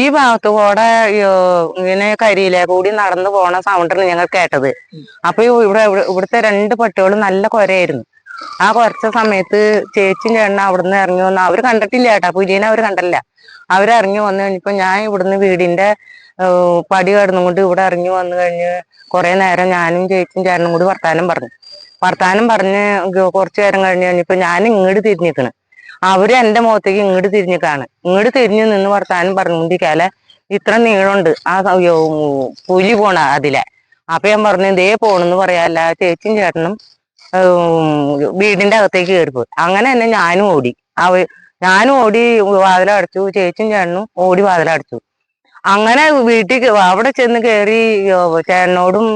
ഈ ഭാഗത്ത് കൂടെ ഇങ്ങനെ കരിയിലെ കൂടി നടന്നു പോണ സൗണ്ടാണ് ഞങ്ങൾ കേട്ടത്. അപ്പൊ ഇവിടെ ഇവിടെ- ഇവിടുത്തെ രണ്ട് പട്ടികളും നല്ല കൊരയായിരുന്നു. ആ കുറച്ച സമയത്ത് ചേച്ചിയും ചേണ്ണ അവിടുന്ന് ഇറങ്ങി വന്ന് അവർ കണ്ടിട്ടില്ല കേട്ടാ. പുലിനെ അവർ കണ്ടില്ല. അവരിറങ്ങി വന്നു കഴിഞ്ഞപ്പോ ഞാൻ ഇവിടുന്ന് വീടിന്റെ പടി കടന്നുകൊണ്ട് ഇവിടെ ഇറങ്ങി വന്നു കഴിഞ്ഞ് കുറെ നേരം ഞാനും ചേച്ചിയും ചേട്ടനും കൂടി വർത്താനം പറഞ്ഞു. വർത്താനം പറഞ്ഞ് കുറച്ചു നേരം കഴിഞ്ഞ് കഴിഞ്ഞപ്പോ ഞാൻ ഇങ്ങോട്ട് തിരിഞ്ഞിക്കണ്. അവർ എന്റെ മുഖത്തേക്ക് ഇങ്ങോട്ട് തിരിഞ്ഞു കാണും ഇങ്ങോട്ട് തിരിഞ്ഞു നിന്ന് വർത്താനം പറഞ്ഞുകൊണ്ടിരിക്കാല ഇത്ര നീളമുണ്ട്. ആ പുലി പോണ അതിലെ. അപ്പൊ ഞാൻ പറഞ്ഞു ദേ പോണെന്ന് പറയാല്ല ചേച്ചിയും ചേട്ടനും വീടിന്റെ അകത്തേക്ക് കയറിപ്പോയി. അങ്ങനെ തന്നെ ഞാനും ഓടി. അവ ഞാനും ഓടി വാതിലടച്ചു ചേച്ചിയും ചേട്ടനും ഓടി വാതിലടച്ചു. അങ്ങനെ വീട്ടിൽ അവിടെ ചെന്ന് കയറി ചേട്ടനോടും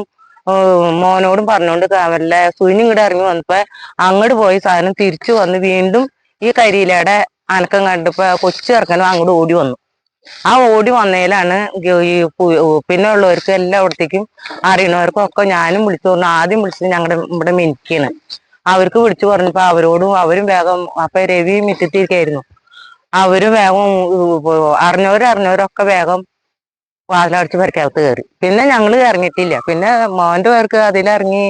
മോനോടും പറഞ്ഞോണ്ട് അവരുടെ സുനി ഇങ്ങോട്ട് ഇറങ്ങി വന്നപ്പോ അങ്ങോട്ട് പോയി സാധനം തിരിച്ചു വന്ന് വീണ്ടും ഈ കരിയിലയുടെ അനക്കം കണ്ടപ്പോ കൊച്ചു ചെറുക്കനും അങ്ങോട്ട് ഓടി വന്നു. ആ ഓടി വന്നതിലാണ് ഈ പിന്നെ ഉള്ളവർക്ക് എല്ലായിടത്തേക്കും അറിയണവർക്കും ഒക്കെ ഞാനും വിളിച്ചു പറഞ്ഞു. ആദ്യം വിളിച്ചത് ഞങ്ങളുടെ ഇവിടെ മിനിക്കാണ്. അവർക്ക് വിളിച്ചു പറഞ്ഞപ്പോ അവരോടും അവരും വേഗം അപ്പൊ രവി മിറ്റത്തിരിക്കായിരുന്നു. അവരും വേഗം അറിഞ്ഞവരറിഞ്ഞവരൊക്കെ വേഗം വാതിലടച്ച് പരക്കകത്ത് കയറി പിന്നെ ഞങ്ങൾ ഇറങ്ങിയിട്ടില്ല. പിന്നെ മോന്റെ പേർക്ക് അതിലിറങ്ങി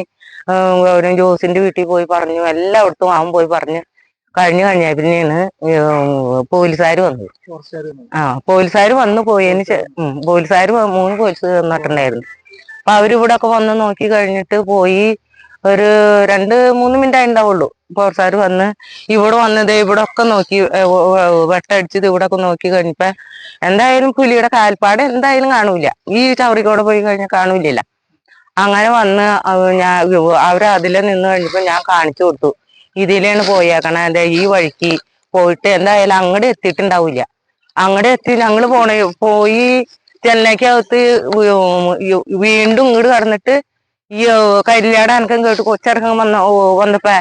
ജോസിന്റെ വീട്ടിൽ പോയി പറഞ്ഞു. എല്ലായിടത്തും അവൻ പോയി പറഞ്ഞു. കഴിഞ്ഞു കഴിഞ്ഞ പിന്നെയാണ് പോലീസുകാർ വന്നത്. ആ പോലീസുകാർ വന്നു പോയതിന് പോലീസുകാർ മൂന്ന് പോലീസ് വന്നിട്ടുണ്ടായിരുന്നു. അപ്പൊ അവരിവിടെ ഒക്കെ വന്ന് നോക്കി കഴിഞ്ഞിട്ട് പോയി ഒരു രണ്ട് മൂന്ന് മിനിറ്റ് ഉണ്ടാവുള്ളൂ പോലീസുകാർ വന്ന് ഇവിടെ വന്നത് ഇവിടെ ഒക്കെ നോക്കി വെട്ടടിച്ചത് ഇവിടെ ഒക്കെ നോക്കി കഴിഞ്ഞപ്പോ എന്തായാലും പുലിയുടെ കാൽപ്പാട് എന്തായാലും കാണൂല. ഈ ചവറിക്കൂടെ പോയി കഴിഞ്ഞാൽ കാണൂലല്ല. അങ്ങനെ വന്ന് ഞാൻ അവരതിലെ നിന്ന് കഴിഞ്ഞപ്പോ ഞാൻ കാണിച്ചു കൊടുത്തു. ഇതിലാണ് പോയേക്കണ. എന്താ ഈ വഴിക്ക് പോയിട്ട് എന്തായാലും അങ്ങോട്ട് എത്തിയിട്ടുണ്ടാവില്ല. അങ്ങോട്ട് എത്തി ഞങ്ങൾ പോണ പോയി ചെന്നൈക്കകത്ത് വീണ്ടും ഇങ്ങോട്ട് കടന്നിട്ട് ഈ കല്യാട അനക്കം കേട്ട് കൊച്ചടക്കം വന്ന വന്നപ്പോ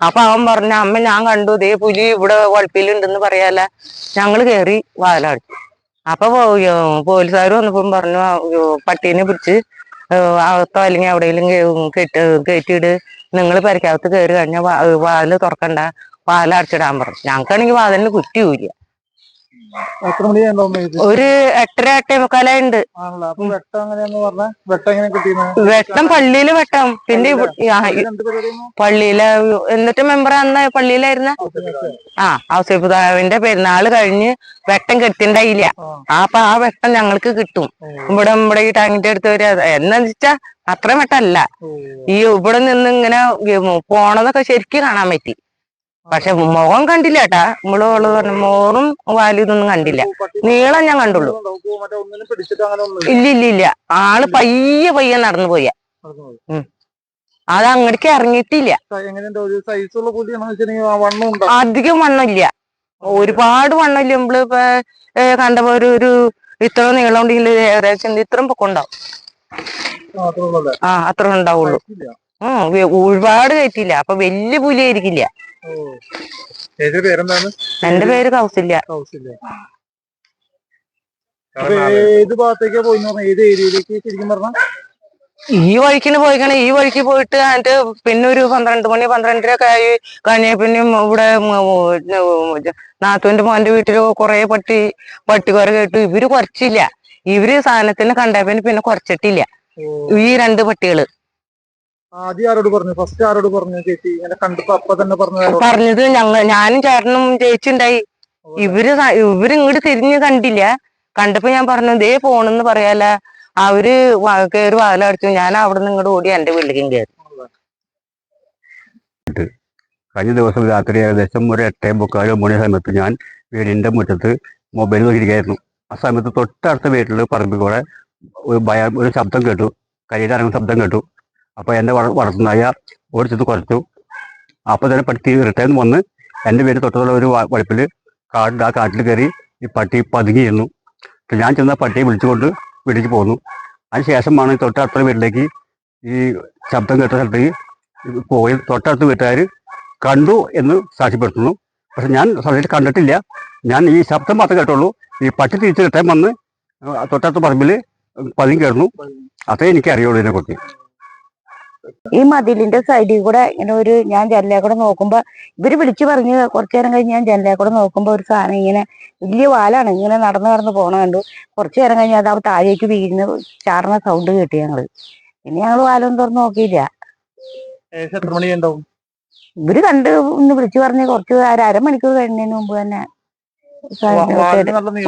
അപ്പൊ അവൻ പറഞ്ഞ അമ്മ ഞാൻ കണ്ടു ഇതേ പുലി ഇവിടെ വളപ്പിലുണ്ടെന്ന് പറയാല ഞങ്ങൾ കേറി വാലാടി അപ്പൊ പോലീസുകാർ വന്നപ്പം പറഞ്ഞു പട്ടീനെ പിടിച്ച് അകത്തോ അല്ലെങ്കിൽ എവിടെയെങ്കിലും കെട്ടി കയറ്റിയിട് നിങ്ങൾ പരിക്കകത്ത് കയറി കഴിഞ്ഞാൽ വാതിൽ തുറക്കണ്ട വാതിൽ അടച്ചിടാൻ പറഞ്ഞു. ഞങ്ങൾക്കാണെങ്കിൽ വാതിലിന് കുറ്റിയൂല എത്ര മണിയായിരുന്നു ഒരു എട്ടര എട്ടേ മുക്കാലുണ്ട് വെട്ടം പള്ളിയിൽ വെട്ടം. പിന്നെ പള്ളിയിലെ? എന്നിട്ട് മെമ്പർ അന്ന് പള്ളിയിലായിരുന്ന? ആ ഔസേപ്പുതാവിന്റെ പെരുന്നാൾ കഴിഞ്ഞ് വെട്ടം കെട്ടിണ്ടായില്ല. ആ. അപ്പൊ ആ വെട്ടം ഞങ്ങൾക്ക് കിട്ടും. ഇവിടെ നമ്മുടെ ഈ ടാങ്കിന്റെ അടുത്ത് വരെ എന്നാന്ന് വെച്ചാ അത്ര വെട്ടല്ല. ഈ ഇവിടെ നിന്ന് ഇങ്ങനെ പോണതൊക്കെ ശരിക്കും കാണാൻ പറ്റി. പക്ഷെ മുഖം കണ്ടില്ല കേട്ടാ നമ്മൾ പറഞ്ഞു മോറും വാലും ഇതൊന്നും കണ്ടില്ല. നീളം ഞാൻ കണ്ടുള്ളൂ. ഇല്ല ഇല്ല ഇല്ല ആൾ പയ്യെ പയ്യെ നടന്നു പോയ. അത് അങ്ങോട്ടേക്ക് ഇറങ്ങിയിട്ടില്ല. അധികം വണ്ണമില്ല. ഒരുപാട് വണ്ണമില്ല നമ്മൾ കണ്ട പോലെ കണ്ടപ്പോ ഒരു ഒരു ഇത്ര നീളം ഉണ്ടെങ്കിൽ ഏകദേശം ഇത്രയും പൊക്കം ഉണ്ടാവും. മാത്രമേ ഉള്ളൂ ആ അത്ര ഉണ്ടാവുള്ളൂ. ഉം ഒരുപാട് കയറ്റില്ല. അപ്പൊ വലിയ പുലിയായിരിക്കില്ല ചേച്ചിയുടെ പേരെന്താണ്? എന്റെ പേര് കൗസല്യ കൗസില്യ ഏത് ഭാഗത്തേക്കാ പോയി പറഞ്ഞ? ഏത് ഏരിയയിലേക്ക് ശരിക്കും പറഞ്ഞ? ഈ വഴിക്കിന് പോയിക്കണേ. ഈ വഴിക്ക് പോയിട്ട് എന്നിട്ട് പിന്നെ ഒരു പന്ത്രണ്ട് മണി പന്ത്രണ്ടര ഒക്കെ ആയി. കഴിഞ്ഞ പിന്നെ ഇവിടെ നാത്തുവിന്റെ മോന്റെ വീട്ടിൽ കൊറേ പട്ടി പട്ടികൊര കേട്ടു. ഇവർ കുറച്ചില്ല. ഇവർ സാധനത്തിന് കണ്ടപ്പിന് പിന്നെ കുറച്ചിട്ടില്ല. ഈ രണ്ട് പട്ടികൾ. ആദ്യം ആരോട് പറഞ്ഞു? ഫസ്റ്റ് ആരോട് പറഞ്ഞു ചേച്ചി? ഇങ്ങനെ കണ്ടപ്പോ അപ്പൊ തന്നെ പറഞ്ഞു പറഞ്ഞത് ഞങ്ങൾ ഞാനും ചേട്ടനും ചേച്ചിണ്ടായി ഇവർ സ- ഇവർ ഇങ്ങോട്ട് തിരിഞ്ഞ് കണ്ടില്ല. കണ്ടപ്പോ ഞാൻ പറഞ്ഞു ദേ പോണെന്ന് പറയാല. അവർ കയറി കേറി വാതിലടിച്ചു ഞാൻ അവിടെ നിന്ന് ഇങ്ങോട്ട് ഓടി എന്റെ വീട്ടിലേക്കും കയറി കഴിഞ്ഞ ദിവസം രാത്രി ഏകദേശം ഒരു എട്ടേ മുക്കാലോ മണി സമയത്ത് ഞാൻ വീടിന്റെ മുറ്റത്ത് മൊബൈൽ നോക്കിയിരിക്കുകയായിരുന്നു ആ സമയത്ത് തൊട്ടടുത്ത വീട്ടിൽ പറമ്പിൽ കൂടെ ഒരു ഭയ ഒരു ശബ്ദം കേട്ടു. കയ്യിൽ ഇറങ്ങുന്ന ശബ്ദം കേട്ടു. അപ്പോൾ എന്റെ വള വളർത്തുന്നായ ഓടിച്ചത് കുറച്ചു. അപ്പോൾ തന്നെ പട്ടി റിട്ടേൺ വന്ന് എന്റെ വീട് തൊട്ടുള്ള ഒരു വഴിപ്പിൽ കാട് ആ കാട്ടിൽ കയറി ഈ പട്ടി പതുങ്ങിയിരുന്നു ഞാൻ ചെന്ന പട്ടിയെ വിളിച്ചുകൊണ്ട് വീട്ടിലേക്ക് പോന്നു. അതിന് ശേഷമാണ് തൊട്ടടുത്ത വീട്ടിലേക്ക് ഈ ശബ്ദം കേട്ട സ്ഥലത്തേക്ക് പോയി തൊട്ടടുത്ത വീട്ടുകാർ കണ്ടു എന്ന് സാക്ഷ്യപ്പെടുത്തുന്നു. പക്ഷെ ഞാൻ സ്ഥലത്ത് കണ്ടിട്ടില്ല. ഞാൻ ഈ ശബ്ദം മാത്രമേ കേട്ടുള്ളൂ. ഈ പട്ടി തിരിച്ച് കിട്ടാൻ വന്ന് തൊട്ടടുത്ത പറമ്പിൽ പതിങ്ങി കയറുന്നു. അതേ എനിക്ക് അറിയുള്ളൂ ഇതിനെക്കുറിച്ച്. ഈ മതിലിന്റെ സൈഡിൽ കൂടെ ഇങ്ങനെ ഒരു ഞാൻ ജനലേ കൂടെ നോക്കുമ്പോ ഇവർ വിളിച്ചു പറഞ്ഞ് കുറച്ചു നേരം കഴിഞ്ഞ് ഞാൻ ജനലേ കൂടെ നോക്കുമ്പോ ഒരു സാധനം ഇങ്ങനെ വലിയ വാലാണ് ഇങ്ങനെ നടന്നു നടന്ന് പോണ കണ്ടു. കുറച്ചു നേരം കഴിഞ്ഞ് അത് അവിടെ താഴേക്ക് വീഴുന്ന ചാടുന്ന സൗണ്ട് കേട്ടി ഞങ്ങൾ. പിന്നെ ഞങ്ങൾ വാലൊന്നും തുറന്ന് നോക്കിയില്ല. ഇവർ കണ്ട് ഒന്ന് വിളിച്ചു പറഞ്ഞ് കുറച്ച് ഒരു അരമണിക്കൂർ കഴിഞ്ഞതിന് മുമ്പ് തന്നെ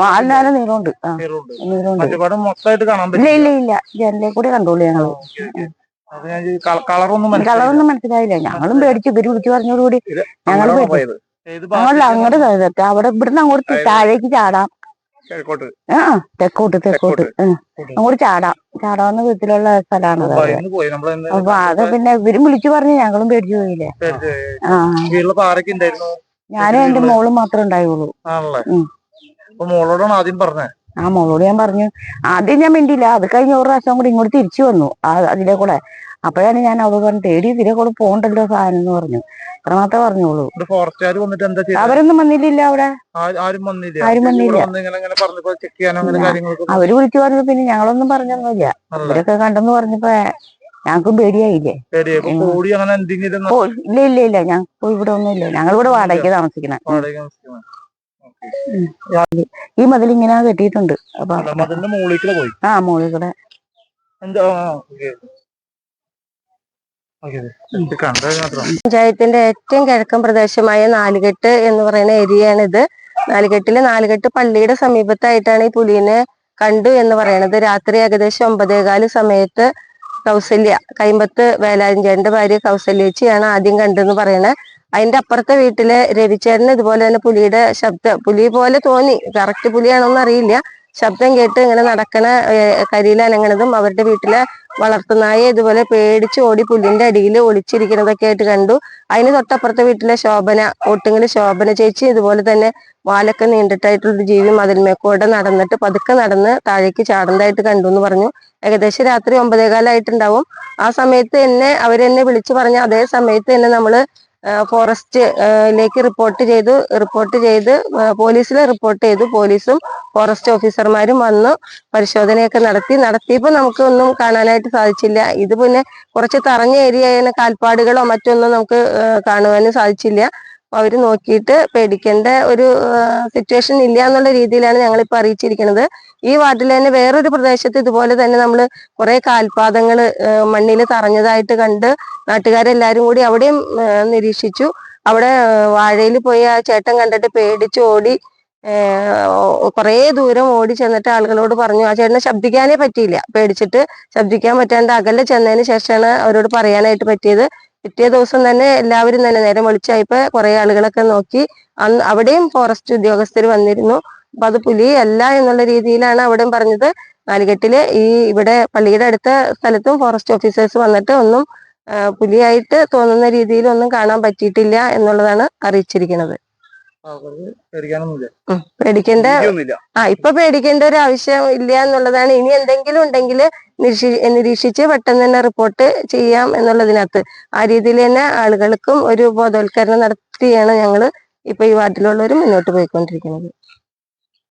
വാലിനാലും നീളമുണ്ട് ഇല്ല ഇല്ല ഇല്ല. ജനലേ കൂടെ കണ്ടോളൂ ഞങ്ങൾ. കളറൊന്നും മനസ്സിലായില്ല. കളറൊന്നും മനസ്സിലായില്ല. ഞങ്ങളും പേടിച്ചു. ഇവർ വിളിച്ചു പറഞ്ഞോടുകൂടി പേടിച്ചു. പോയത്? അങ്ങോട്ട്? കയറട്ടെ അവിടെ ഇവിടുന്ന് അങ്ങോട്ട് താഴേക്ക് ചാടാം. ആ തെക്കോട്ട് തെക്കോട്ട്. അങ്ങോട്ട് ചാടാം. ചാടാവുന്ന വിധത്തിലുള്ള സ്ഥലമാണ് അപ്പൊ അത് പിന്നെ ഇവരും വിളിച്ചു പറഞ്ഞു ഞങ്ങളും പേടിച്ചു പോയില്ലേ? ആ. ഞാനും എന്റെ മോളും മാത്രമേ ഉണ്ടായുള്ളൂ. മോളോടാണ് ആദ്യം പറഞ്ഞത് ആ മോളോട് ഞാൻ പറഞ്ഞു ആദ്യം ഞാൻ മിണ്ടിയില്ല അത് കഴിഞ്ഞ ഒരു പ്രാവശ്യം കൂടി ഇങ്ങോട്ട് തിരിച്ചു വന്നു ആ അതിലെ കൂടെ. അപ്പോഴാണ് ഞാൻ അവളോട് പറഞ്ഞു തേടി ഇതിലെ കൂടെ പോകണ്ടല്ലോ സാധനം എന്ന് പറഞ്ഞു. അത്രമാത്രമേ പറഞ്ഞോളൂ അവരൊന്നും വന്നില്ല അവിടെ. ആരും വന്നില്ല. അവർ വിളിച്ചു പറഞ്ഞു പിന്നെ ഞങ്ങളൊന്നും പറഞ്ഞൊന്നുമില്ല. അവരൊക്കെ കണ്ടെന്ന് പറഞ്ഞപ്പോ ഞങ്ങൾക്ക് പേടിയായില്ലേ? ഇല്ല ഇല്ല ഇല്ല. ഞങ്ങൾക്ക് ഇവിടെ ഒന്നും ഇല്ല ഞങ്ങൾ ഇവിടെ വാടകയ്ക്ക് താമസിക്കണം. ഈ മതിൽ ഇങ്ങനെ കെട്ടിയിട്ടുണ്ട്. അപ്പൊ ആ മോളിൽ കൂടെ. പഞ്ചായത്തിന്റെ ഏറ്റവും കിഴക്കൻ പ്രദേശമായ നാലുകെട്ട് എന്ന് പറയുന്ന ഏരിയയാണിത്. നാലുകെട്ടിലെ നാലുകെട്ട് പള്ളിയുടെ സമീപത്തായിട്ടാണ് ഈ പുലിനെ കണ്ടു എന്ന് പറയുന്നത് രാത്രി ഏകദേശം ഒമ്പതേകാൽ സമയത്ത് കൗസല്യ കൈമ്പത്ത് വേലാഞ്ചേന്റെ ഭാര്യ കൗസല്യേച്ചിയാണ് ആദ്യം കണ്ടെന്ന് പറയുന്നത് അതിന്റെ അപ്പുറത്തെ വീട്ടിലെ രവിചേട്ടന് ഇതുപോലെ തന്നെ പുലിയുടെ ശബ്ദം പുലി പോലെ തോന്നി. കറക്റ്റ് പുലിയാണോന്ന് അറിയില്ല. ശബ്ദം കേട്ട് ഇങ്ങനെ നടക്കണ കരിയിൽ അനങ്ങണതും അവരുടെ വീട്ടിലെ വളർത്തുന്നായ ഇതുപോലെ പേടിച്ച് ഓടി പുല്ലിന്റെ അടിയിൽ ഒളിച്ചിരിക്കുന്നതൊക്കെ ആയിട്ട് കണ്ടു. അതിന് തൊട്ടപ്പുറത്തെ വീട്ടിലെ ശോഭന ഒട്ടുങ്ങിൽ ശോഭന ചേച്ചി ഇതുപോലെ തന്നെ വാലൊക്കെ നീണ്ടിട്ടായിട്ടുള്ള ജീവി മതിൽമേക്കൂടെ നടന്നിട്ട് പതുക്കെ നടന്ന് താഴേക്ക് ചാടുന്നതായിട്ട് കണ്ടു എന്ന് പറഞ്ഞു. ഏകദേശം രാത്രി ഒമ്പതേകാലായിട്ടുണ്ടാവും. ആ സമയത്ത് എന്നെ അവരെന്നെ വിളിച്ചു പറഞ്ഞ അതേ സമയത്ത് തന്നെ നമ്മൾ ഫോറസ്റ്റ് ലേക്ക് റിപ്പോർട്ട് ചെയ്തു റിപ്പോർട്ട് ചെയ്ത് പോലീസിൽ റിപ്പോർട്ട് ചെയ്തു പോലീസും ഫോറസ്റ്റ് ഓഫീസർമാരും വന്ന് പരിശോധനയൊക്കെ നടത്തി. നടത്തിയപ്പോൾ നമുക്ക് ഒന്നും കാണാനായിട്ട് സാധിച്ചില്ല. ഇത് പിന്നെ കുറച്ച് തറഞ്ഞ ഏരിയ കാൽപ്പാടുകളോ മറ്റൊന്നും നമുക്ക് കാണുവാനും സാധിച്ചില്ല. അവർ നോക്കിയിട്ട് പേടിക്കേണ്ട ഒരു സിറ്റുവേഷൻ ഇല്ല എന്നുള്ള രീതിയിലാണ് ഞങ്ങൾ ഇപ്പൊ അറിയിച്ചിരിക്കുന്നത് ഈ വാർഡിൽ തന്നെ വേറൊരു പ്രദേശത്ത് ഇതുപോലെ തന്നെ നമ്മൾ കുറെ കാൽപാദങ്ങൾ മണ്ണിൽ തറഞ്ഞതായിട്ട് കണ്ട് നാട്ടുകാരെല്ലാരും കൂടി അവിടെയും നിരീക്ഷിച്ചു. അവിടെ വാഴയിൽ പോയി ആ ചേട്ടൻ കണ്ടിട്ട് പേടിച്ച് ഓടി കുറേ ദൂരം ഓടി ചെന്നിട്ട് ആളുകളോട് പറഞ്ഞു ആ ചേട്ടനെ ശബ്ദിക്കാനേ പറ്റിയില്ല. പേടിച്ചിട്ട് ശബ്ദിക്കാൻ പറ്റാണ്ട് അകലെ ചെന്നതിന് ശേഷമാണ് അവരോട് പറയാനായിട്ട് പറ്റിയത്. പിറ്റേ ദിവസം തന്നെ എല്ലാവരും തന്നെ നേരം വെളിച്ചായപ്പോ കുറെ ആളുകളൊക്കെ നോക്കി. അന്ന് അവിടെയും ഫോറസ്റ്റ് ഉദ്യോഗസ്ഥർ വന്നിരുന്നു. അപ്പൊ അത് പുലി അല്ല എന്നുള്ള രീതിയിലാണ് അവിടെയും പറഞ്ഞത്. നാലുകെട്ടിൽ ഈ ഇവിടെ പള്ളിയുടെ അടുത്ത സ്ഥലത്തും ഫോറസ്റ്റ് ഓഫീസേഴ്സ് വന്നിട്ട് ഒന്നും പുലിയായിട്ട് തോന്നുന്ന രീതിയിൽ ഒന്നും കാണാൻ പറ്റിയിട്ടില്ല എന്നുള്ളതാണ് അറിയിച്ചിരിക്കുന്നത്. പേടിക്കേണ്ട ആ ഇപ്പൊ പേടിക്കേണ്ട ഒരു ആവശ്യം ഇല്ല എന്നുള്ളതാണ്. ഇനി എന്തെങ്കിലും ഉണ്ടെങ്കിൽ നിരീക്ഷിച്ച് പെട്ടെന്ന് തന്നെ റിപ്പോർട്ട് ചെയ്യാം എന്നുള്ളതിനകത്ത്. ആ രീതിയിൽ തന്നെ ആളുകൾക്കും ഒരു ബോധവൽക്കരണം നടത്തിയാണ് ഞങ്ങൾ ഇപ്പൊ ഈ വാർഡിലുള്ളവർ മുന്നോട്ട് പോയിക്കൊണ്ടിരിക്കുന്നത്.